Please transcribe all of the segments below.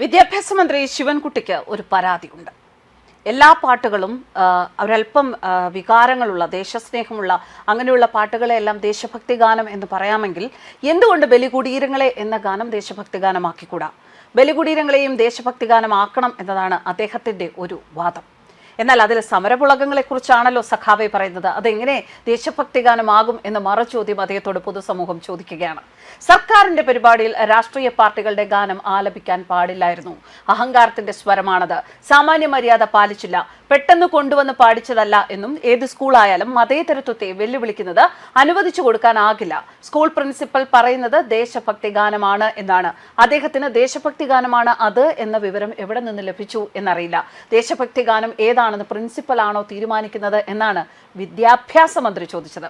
വിദ്യാഭ്യാസ മന്ത്രി ശിവൻകുട്ടിക്ക് ഒരു പരാതിയുണ്ട്. എല്ലാ പാട്ടുകളും അവരല്പം വികാരങ്ങളുള്ള ദേശസ്നേഹമുള്ള അങ്ങനെയുള്ള പാട്ടുകളെല്ലാം ദേശഭക്തി ഗാനം എന്ന് പറയാമെങ്കിൽ എന്തുകൊണ്ട് ബലികുടീരങ്ങളെ എന്ന ഗാനം ദേശഭക്തി ഗാനമാക്കിക്കൂടാ? ബലികുടീരങ്ങളെയും ദേശഭക്തി ഗാനമാക്കണം എന്നതാണ് അദ്ദേഹത്തിന്റെ ഒരു വാദം. എന്നാൽ അതിൽ സമരപുളകങ്ങളെക്കുറിച്ചാണല്ലോ സഖാവെ പറയുന്നത്. അതെങ്ങനെ ദേശഭക്തി ഗാനമാകും എന്ന മറുചോദ്യം അദ്ദേഹത്തോട് പൊതുസമൂഹം ചോദിക്കുകയാണ്. സർക്കാരിന്റെ പരിപാടിയിൽ രാഷ്ട്രീയ പാർട്ടികളുടെ ഗാനം ആലപിക്കാൻ പാടില്ലായിരുന്നു. അഹങ്കാരത്തിന്റെ സ്വരമാണത്. സാമാന്യ മര്യാദ പാലിച്ചില്ല. പെട്ടെന്ന് കൊണ്ടുവന്ന് പാടിച്ചതല്ല എന്നും ഏത് സ്കൂളായാലും മതേതരത്വത്തെ വെല്ലുവിളിക്കുന്നത് അനുവദിച്ചു കൊടുക്കാനാകില്ല. സ്കൂൾ പ്രിൻസിപ്പൽ പറയുന്നത് ദേശഭക്തി ഗാനമാണ് എന്നാണ്. അദ്ദേഹത്തിന് ദേശഭക്തി ഗാനമാണ് അത് എന്ന വിവരം എവിടെ നിന്ന് ലഭിച്ചു എന്നറിയില്ല. ദേശഭക്തി ഗാനം ഏതാണെന്ന് പ്രിൻസിപ്പലാണോ തീരുമാനിക്കുന്നത് എന്നാണ് വിദ്യാഭ്യാസ മന്ത്രി ചോദിച്ചത്.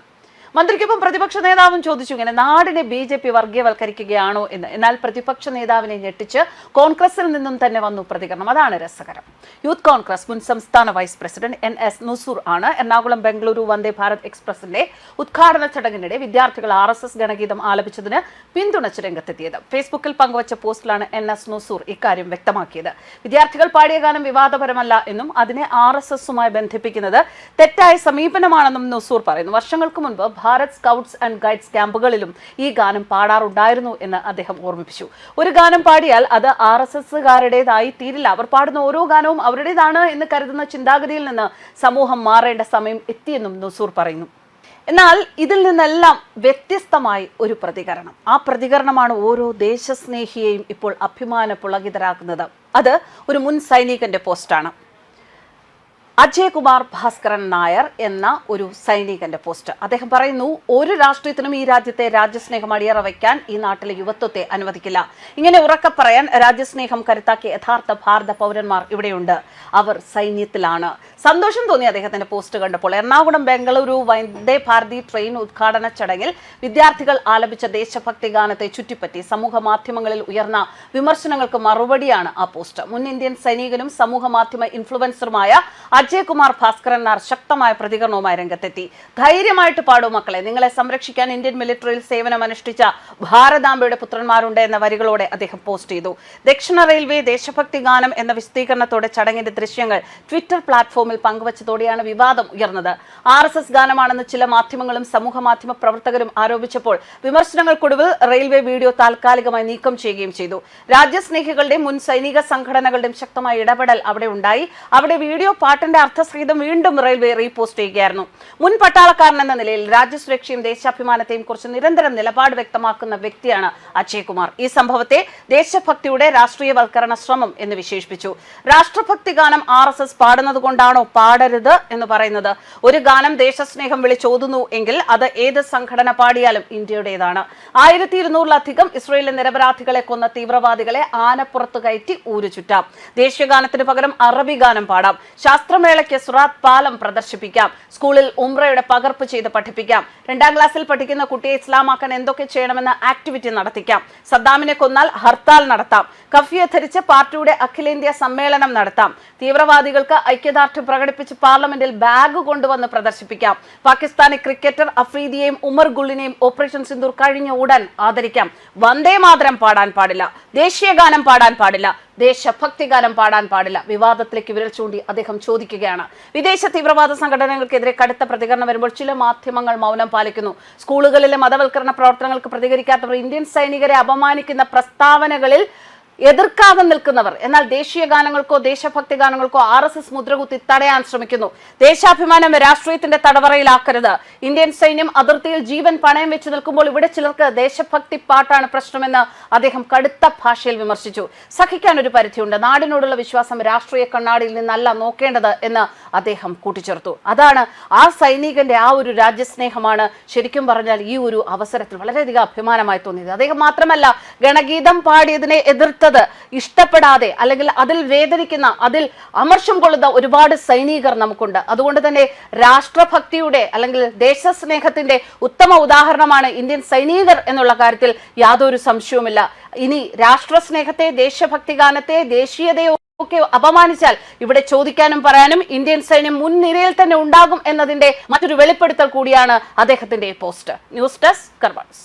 മന്ത്രിക്കൊപ്പം പ്രതിപക്ഷ നേതാവും ചോദിച്ചു ഇങ്ങനെ നാടിനെ ബി ജെ പി വർഗീയവൽക്കരിക്കുകയാണോ എന്ന്. എന്നാൽ പ്രതിപക്ഷ നേതാവിനെ ഞെട്ടിച്ച് കോൺഗ്രസിൽ നിന്നും തന്നെ വന്നു പ്രതികരണം. അതാണ് രസകരം. യൂത്ത് കോൺഗ്രസ് മുൻ സംസ്ഥാന vice president N S Nusoor ആണ്. എറണാകുളം ബംഗളൂരു വന്ദേ ഭാരത് എക്സ്പ്രസിന്റെ ഉദ്ഘാടന ചടങ്ങിനിടെ വിദ്യാർത്ഥികൾ ആർ എസ് എസ് ഗണഗീതം ആലപിച്ചതിന് പിന്തുണച്ച് രംഗത്തെത്തിയത്. ഫേസ്ബുക്കിൽ പങ്കുവച്ച പോസ്റ്റിലാണ് എൻ എസ് നുസൂർ ഇക്കാര്യം വ്യക്തമാക്കിയത്. വിദ്യാർത്ഥികൾ പാടിയ ഗാനം വിവാദപരമല്ല എന്നും അതിനെ ആർ എസ് എസുമായി ബന്ധിപ്പിക്കുന്നത് തെറ്റായ സമീപനമാണെന്നും നുസൂർ പറയുന്നു. വർഷങ്ങൾക്ക് മുൻപ് ഭാരത് സ്കൗട്ട്സ് ആൻഡ് ഗൈഡ്സ് ക്യാമ്പുകളിലും ഈ ഗാനം പാടാറുണ്ടായിരുന്നു എന്ന് അദ്ദേഹം ഓർമ്മിപ്പിച്ചു. ഒരു ഗാനം പാടിയാൽ അത് ആർ എസ് എസ്സുകാരുടേതായി തീരില്ല. അവർ പാടുന്ന ഓരോ ഗാനവും അവരുടേതാണ് എന്ന് കരുതുന്ന ചിന്താഗതിയിൽ നിന്ന് സമൂഹം മാറേണ്ട സമയം എത്തിയെന്നും നസൂർ പറയുന്നു. എന്നാൽ ഇതിൽ നിന്നെല്ലാം വ്യത്യസ്തമായി ഒരു പ്രതികരണം. ആ പ്രതികരണമാണ് ഓരോ ദേശസ്നേഹിയെയും ഇപ്പോൾ അഭിമാന പുളകിതരാക്കുന്നത് അത് ഒരു മുൻ സൈനികന്റെ പോസ്റ്റാണ്. അജയകുമാർ ഭാസ്കരൻ നായർ എന്ന ഒരു സൈനികന്റെ പോസ്റ്റ് അദ്ദേഹം പറയുന്നു ഒരു രാഷ്ട്രീയത്തിനും ഈ രാജ്യത്തെ രാജ്യസ്നേഹം അടിയറ വയ്ക്കാൻ ഈ നാട്ടിലെ യുവത്വത്തെ അനുവദിക്കില്ല. ഇങ്ങനെ ഉറക്കെ പറയാൻ രാജ്യസ്നേഹം കരുത്താക്കിയ യഥാർത്ഥ ഭാരത പൗരന്മാർ ഇവിടെയുണ്ട്. അവർ സൈന്യത്തിലാണ്. സന്തോഷം തോന്നി അദ്ദേഹത്തിന്റെ പോസ്റ്റ് കണ്ടപ്പോൾ എറണാകുളം ബംഗളൂരു വന്ദേ ഭാരതി ട്രെയിൻ ഉദ്ഘാടന ചടങ്ങിൽ വിദ്യാർത്ഥികൾ ആലപിച്ച ദേശഭക്തി ഗാനത്തെ ചുറ്റിപ്പറ്റി സമൂഹ മാധ്യമങ്ങളിൽ ഉയർന്ന വിമർശനങ്ങൾക്ക് മറുപടിയാണ് ആ പോസ്റ്റ് മുൻ ഇന്ത്യൻ സൈനികനും സമൂഹ മാധ്യമ ഇൻഫ്ലുവൻസറുമായ അജയകുമാർ ഭാസ്കരൻ നായർ ശക്തമായ പ്രതികരണവുമായി രംഗത്തെത്തി. ധൈര്യമായിട്ട് പാടൂ മക്കളെ. നിങ്ങളെ സംരക്ഷിക്കാൻ ഇന്ത്യൻ മിലിറ്ററിയിൽ സേവനം അനുഷ്ഠിച്ച ഭാരതാംബയുടെ പുത്രന്മാരുണ്ട് എന്ന വരികളോടെ അദ്ദേഹം പോസ്റ്റ് ചെയ്തു. ദക്ഷിണ റെയിൽവേ ദേശഭക്തി ഗാനം എന്ന വിശദീകരണത്തോടെ ചടങ്ങിന്റെ ദൃശ്യങ്ങൾ ട്വിറ്റർ പ്ലാറ്റ്ഫോമിൽ പങ്കുവച്ചതോടെയാണ് വിവാദം ഉയർന്നത്. ആർ എസ് എസ് ഗാനമാണെന്ന് ചില മാധ്യമങ്ങളും സമൂഹ മാധ്യമ പ്രവർത്തകരും ആരോപിച്ചപ്പോൾ വിമർശനങ്ങൾക്കൊടുവിൽ റെയിൽവേ വീഡിയോ താൽക്കാലികമായി നീക്കം ചെയ്യുകയും ചെയ്തു. രാജ്യസ്നേഹികളുടെയും മുൻ സൈനിക സംഘടനകളുടെയും ശക്തമായ ഇടപെടൽ അവിടെ ഉണ്ടായി. അവിടെ വീഡിയോ പാട്ടിന്റെ അർത്ഥസഹിതം വീണ്ടും റെയിൽവേ റീപോസ്റ്റ് ചെയ്യുകയായിരുന്നു. മുൻ പട്ടാളക്കാരൻ എന്ന നിലയിൽ രാജ്യസുരക്ഷയും ദേശാഭിമാനത്തെയും കുറിച്ച് നിരന്തരം നിലപാട് വ്യക്തമാക്കുന്ന വ്യക്തിയാണ് അജയ്കുമാർ. ഈ സംഭവത്തെ ദേശഭക്തിയുടെ രാഷ്ട്രീയവൽക്കരണ ശ്രമം എന്ന് വിശേഷിപ്പിച്ചു. രാഷ്ട്രഭക്തി ഗാനം ആർ എസ് എസ് പാടുന്നത് കൊണ്ടാണോ പാടരുത് എന്ന് പറയുന്നത്? ഒരു ഗാനം ദേശസ്നേഹം വിളിച്ചോതുന്നു എങ്കിൽ അത് ഏത് സംഘടന പാടിയാലും ഇന്ത്യയുടേതാണ്. ആയിരത്തി ഇരുന്നൂറിലധികം ഇസ്രയേലിലെ നിരപരാധികളെ കൊന്ന തീവ്രവാദികളെ ആനപ്പുറത്ത് കയറ്റി ഊരു ചുറ്റാം ദേശീയഗാനത്തിന് പകരം അറബി ഗാനം പാടാം. ശാസ്ത്രമേളയ്ക്ക് സുറാത്ത് പാലം പ്രദർശിപ്പിക്കാം. സ്കൂളിൽ ഉംറയുടെ പകർപ്പ് ചെയ്ത് പഠിപ്പിക്കാം. രണ്ടാം ക്ലാസ്സിൽ പഠിക്കുന്ന കുട്ടിയെ ഇസ്ലാമാക്കാൻ എന്തൊക്കെ ചെയ്യണമെന്ന് ആക്ടിവിറ്റി നടത്തിക്കാം. സദ്ദാമിനെ കൊന്നാൽ ഹർത്താൽ നടത്താം. കഫിയെ ധരിച്ച് പാർട്ടിയുടെ അഖിലേന്ത്യാ സമ്മേളനം നടത്താം. തീവ്രവാദികൾക്ക് ഐക്യദാർഢ്യം പ്രകടിപ്പിച്ച് പാർലമെന്റിൽ ബാഗ് കൊണ്ടുവന്ന് പ്രദർശിപ്പിക്കാം. പാകിസ്ഥാനി ക്രിക്കറ്റർ അഫ്രീദിയെയും ഉമർ ഗുള്ളിനെയും ഓപ്പറേഷൻ സിന്ദൂർ കഴിഞ്ഞ ഉടൻ ആദരിക്കാം. വന്ദേ മാതരം പാടാൻ പാടില്ല. ദേശീയ ഗാനം പാടാൻ പാടില്ല. ദേശഭക്തി ഗാനം പാടാൻ പാടില്ല. വിവാദത്തിലേക്ക് വിരൽ ചൂണ്ടി അദ്ദേഹം ചോദിക്കുകയാണ്. വിദേശ തീവ്രവാദ സംഘടനകൾക്കെതിരെ കടുത്ത പ്രതികരണം വരുമ്പോൾ ചില മാധ്യമങ്ങൾ മൗനം പാലിക്കുന്നു. സ്കൂളുകളിലെ മതവൽക്കരണ പ്രവർത്തനങ്ങൾക്ക് പ്രതികരിക്കാത്തവർ ഇന്ത്യൻ സൈനികരെ അപമാനിക്കുന്ന പ്രസ്താവനകളിൽ എതിർക്കാതെ നിൽക്കുന്നവർ. എന്നാൽ ദേശീയ ഗാനങ്ങൾക്കോ ദേശഭക്തി ഗാനങ്ങൾക്കോ ആർ എസ് എസ് മുദ്രകുത്തി തടയാൻ ശ്രമിക്കുന്നു. ദേശാഭിമാനം രാഷ്ട്രീയത്തിന്റെ തടവറയിലാക്കരുത്. ഇന്ത്യൻ സൈന്യം അതിർത്തിയിൽ ജീവൻ പണയം വെച്ച് നിൽക്കുമ്പോൾ ഇവിടെ ചിലർക്ക് ദേശഭക്തി പാട്ടാണ് പ്രശ്നമെന്ന് അദ്ദേഹം കടുത്ത ഭാഷയിൽ വിമർശിച്ചു. സഹിക്കാൻ ഒരു പരിധിയുണ്ട്. നാടിനോടുള്ള വിശ്വാസം രാഷ്ട്രീയ കണ്ണാടിയിൽ നിന്നല്ല നോക്കേണ്ടത് എന്ന് അദ്ദേഹം കൂട്ടിച്ചേർത്തു. അതാണ് ആ സൈനികന്റെ ആ ഒരു രാജ്യസ്നേഹമാണ് ശരിക്കും പറഞ്ഞാൽ ഈ ഒരു അവസരത്തിൽ വളരെയധികം അഭിമാനമായി തോന്നിയത്. അദ്ദേഹം മാത്രമല്ല ഗണഗീതം പാടിയതിനെ എതിർത്തത് ഇഷ്ടപ്പെടാതെ അല്ലെങ്കിൽ അതിൽ വേദനിക്കുന്ന അതിൽ അമർഷം കൊള്ളുന്ന ഒരുപാട് സൈനികർ നമുക്കുണ്ട്. അതുകൊണ്ട് തന്നെ രാഷ്ട്രഭക്തിയുടെ അല്ലെങ്കിൽ ദേശസ്നേഹത്തിന്റെ ഉത്തമ ഉദാഹരണമാണ് ഇന്ത്യൻ സൈനികർ എന്നുള്ള കാര്യത്തിൽ യാതൊരു സംശയവുമില്ല. ഇനി രാഷ്ട്രസ്നേഹത്തെ ദേശഭക്തി ഗാനത്തെ ദേശീയതയോ ഒക്കെ അപമാനിച്ചാൽ ഇവിടെ ചോദിക്കാനും പറയാനും ഇന്ത്യൻ സൈന്യം മുൻനിരയിൽ തന്നെ ഉണ്ടാകും എന്നതിന്റെ മറ്റൊരു വെളിപ്പെടുത്തൽ കൂടിയാണ് അദ്ദേഹത്തിന്റെ പോസ്റ്റ് ന്യൂസ് ഡെസ്ക് കർവാൺസ്